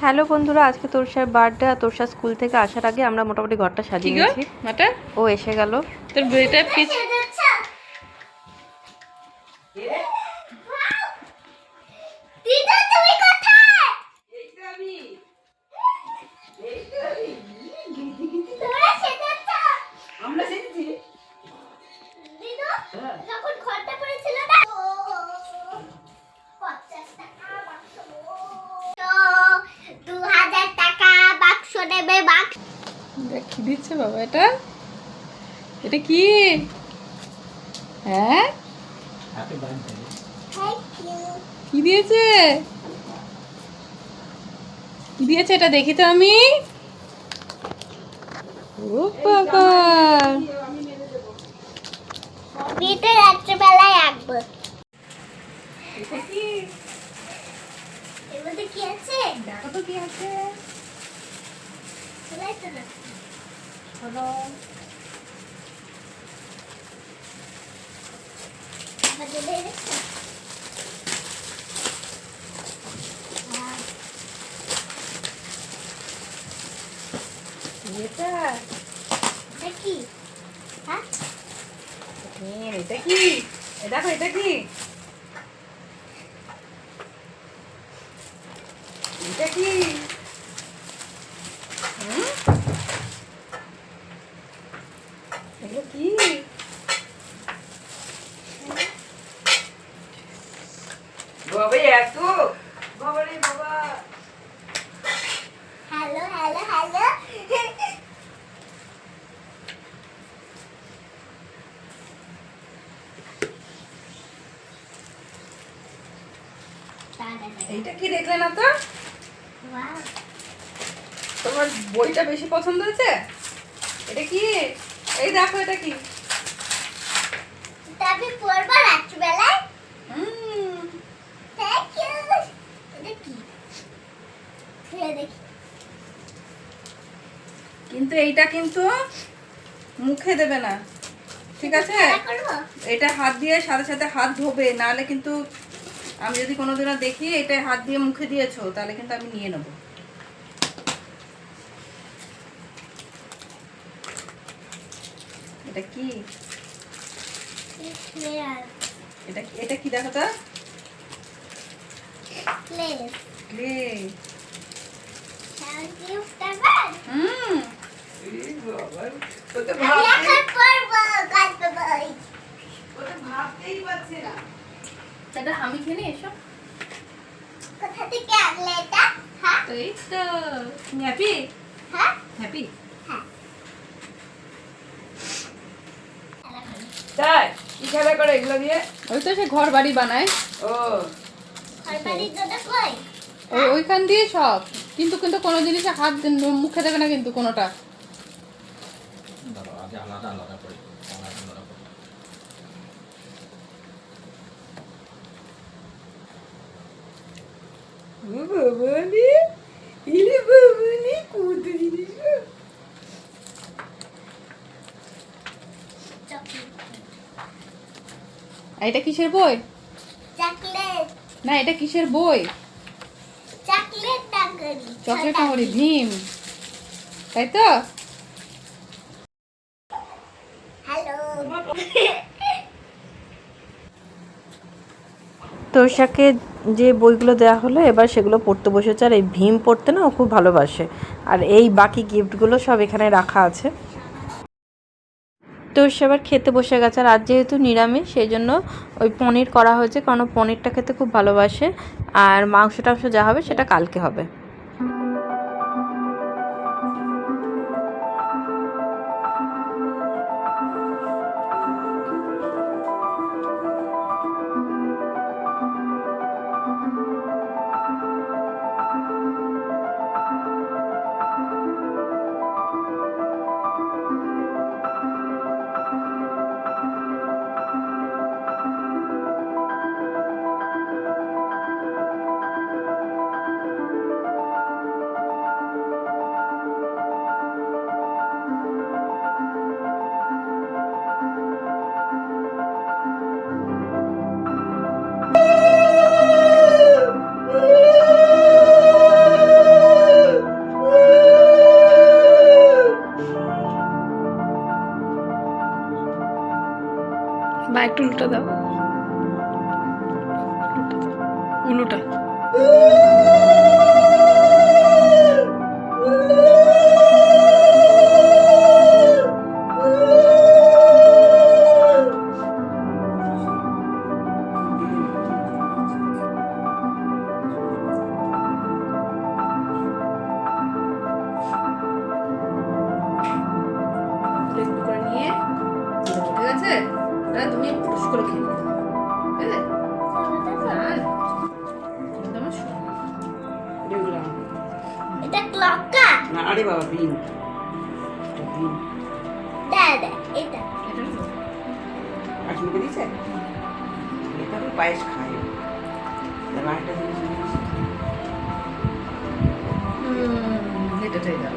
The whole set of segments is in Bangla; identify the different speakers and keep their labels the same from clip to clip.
Speaker 1: হ্যালো বন্ধুরা আজকে তোরসার বার্থডে আর তোরসার স্কুল থেকে আসার আগে আমরা মোটামুটি ঘরটা সাজিয়ে
Speaker 2: গেছি
Speaker 1: নিয়েছি।
Speaker 2: মাটা
Speaker 1: ও এসে গেল।
Speaker 2: তোর বইটা পিছ
Speaker 3: দিদা
Speaker 2: কি দিচ্ছে বাবা এটা? এটা কি? হ্যাঁ? কি দিয়েছে? কি দিয়েছে এটা দেখি তো আমি। ও বাবা।
Speaker 3: বিয়েতে রাত্রেবেলায় আঁকবো
Speaker 2: এটা কি?
Speaker 3: এর মধ্যে কি আছে?
Speaker 2: দেখো তো কি আছে। হলো। এটা
Speaker 3: এটা কি হ্যাঁ
Speaker 2: এটা কি এ দেখো এটা কি এটা কি হুম? এগুলো কি
Speaker 4: বাবা এত বাবা রে বাবা
Speaker 3: হ্যালো হ্যালো হ্যালো
Speaker 2: এইটা কি দেখলে না তো? তোমার বইটা বেশি পছন্দ হয়েছে? এটা কি? এই দেখো এটা কি?
Speaker 3: আমি পড়ব রাত্রিবেলায়।
Speaker 2: কিন্তু এইটা কিন্তু মুখে দেবে না। ঠিক আছে? এটা হাত দিয়ে সাথে সাথে হাত ধোবে নাহলে কিন্তু আমি যদি কোনোদিনও দেখি এটা হাত দিয়ে মুখে দিয়েছ তাহলে কিন্তু আমি নিয়ে নেব। এটা কি? এটা এটা কি দেখো তো? ক্লে
Speaker 3: স্টারবান
Speaker 2: হুম।
Speaker 4: ভাবতেই পারছে না।
Speaker 2: এটা আমি খেয়ে নিই এসব
Speaker 3: কোথা থেকে আনলে এটা? হ্যাঁ?
Speaker 2: তো এই তো হ্যাপি
Speaker 3: হ্যাঁ?
Speaker 2: হ্যাপি
Speaker 3: হ্যাঁ।
Speaker 4: তাই কি খেলা করে এগুলো দিয়ে।
Speaker 2: ওই তো সে ঘর বাড়ি বানায়।
Speaker 4: ও।
Speaker 3: ঘরবাড়ির জন্য কই?
Speaker 2: ওই ওইখান দিয়ে সব। কিন্তু কিন্তু কোনো জিনিসে হাত মুখে দেবে না কিন্তু কোনোটা।
Speaker 5: আলাদা আলাদা করে আলাদা আলাদা করে
Speaker 4: ও ইরে বাবা কত জিনিস
Speaker 2: এটা কিসের বই
Speaker 3: চকলেট
Speaker 2: না এটা কিসের বই
Speaker 3: চকলেট
Speaker 2: চকলেট ভীম তাই তো
Speaker 3: হ্যালো
Speaker 1: তোরসাকে যে বইগুলো দেওয়া হলো, এবার সেগুলো পড়তে বসেছে আর এই ভীম পড়তে না ও খুব ভালোবাসে। আর এই বাকি গিফটগুলো সব এখানে রাখা আছে। তোরসা আবার খেতে বসে গেছে আর আজ যেহেতু নিরামিষ, সেই জন্য ওই পনির করা হয়েছে, কারণ পনিরটা খেতে খুব ভালোবাসে। আর মাংস টাংস যা হবে সেটা কালকে হবে। একটু উল্টো দাও। উল্টোটা।
Speaker 3: এটা ক্লকা?
Speaker 4: না আরে বাবা বিন এটা বিন
Speaker 3: দাদা এটা।
Speaker 2: এটা
Speaker 4: দিছে এটা তো পায়েস খায়। তারপর আরেকটা জিনিস নিয়ে এসেছে।
Speaker 2: হুম, দাও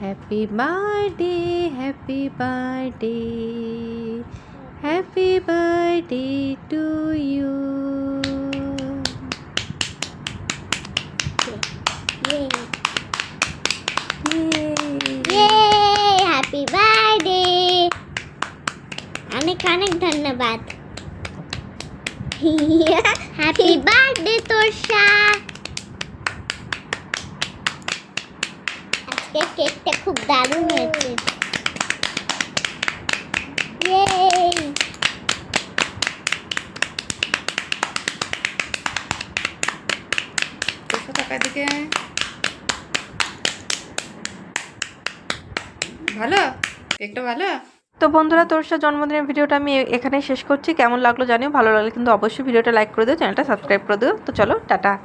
Speaker 1: Happy birthday happy birthday happy birthday to you
Speaker 3: happy
Speaker 1: birthday
Speaker 3: अनेक अनेक धन्यवाद. हैप्पी बर्थडे तोषा. হ্যাপি আজকে কেকটা খুব দারুণ হয়েছে।
Speaker 2: দিকে। ভালো? কেকটা ভালো?
Speaker 1: তো বন্ধুরা তোর সাথে জন্মদিনের ভিডিওটা আমি এ- এখানেই শেষ করছি। কেমন লাগল জানিও ভালো লাগলে কিন্তু অবশ্যই ভিডিওটা লাইক করে দিও চ্যানেলটা সাবস্ক্রাইব করে দিও। তো চলো টাটা।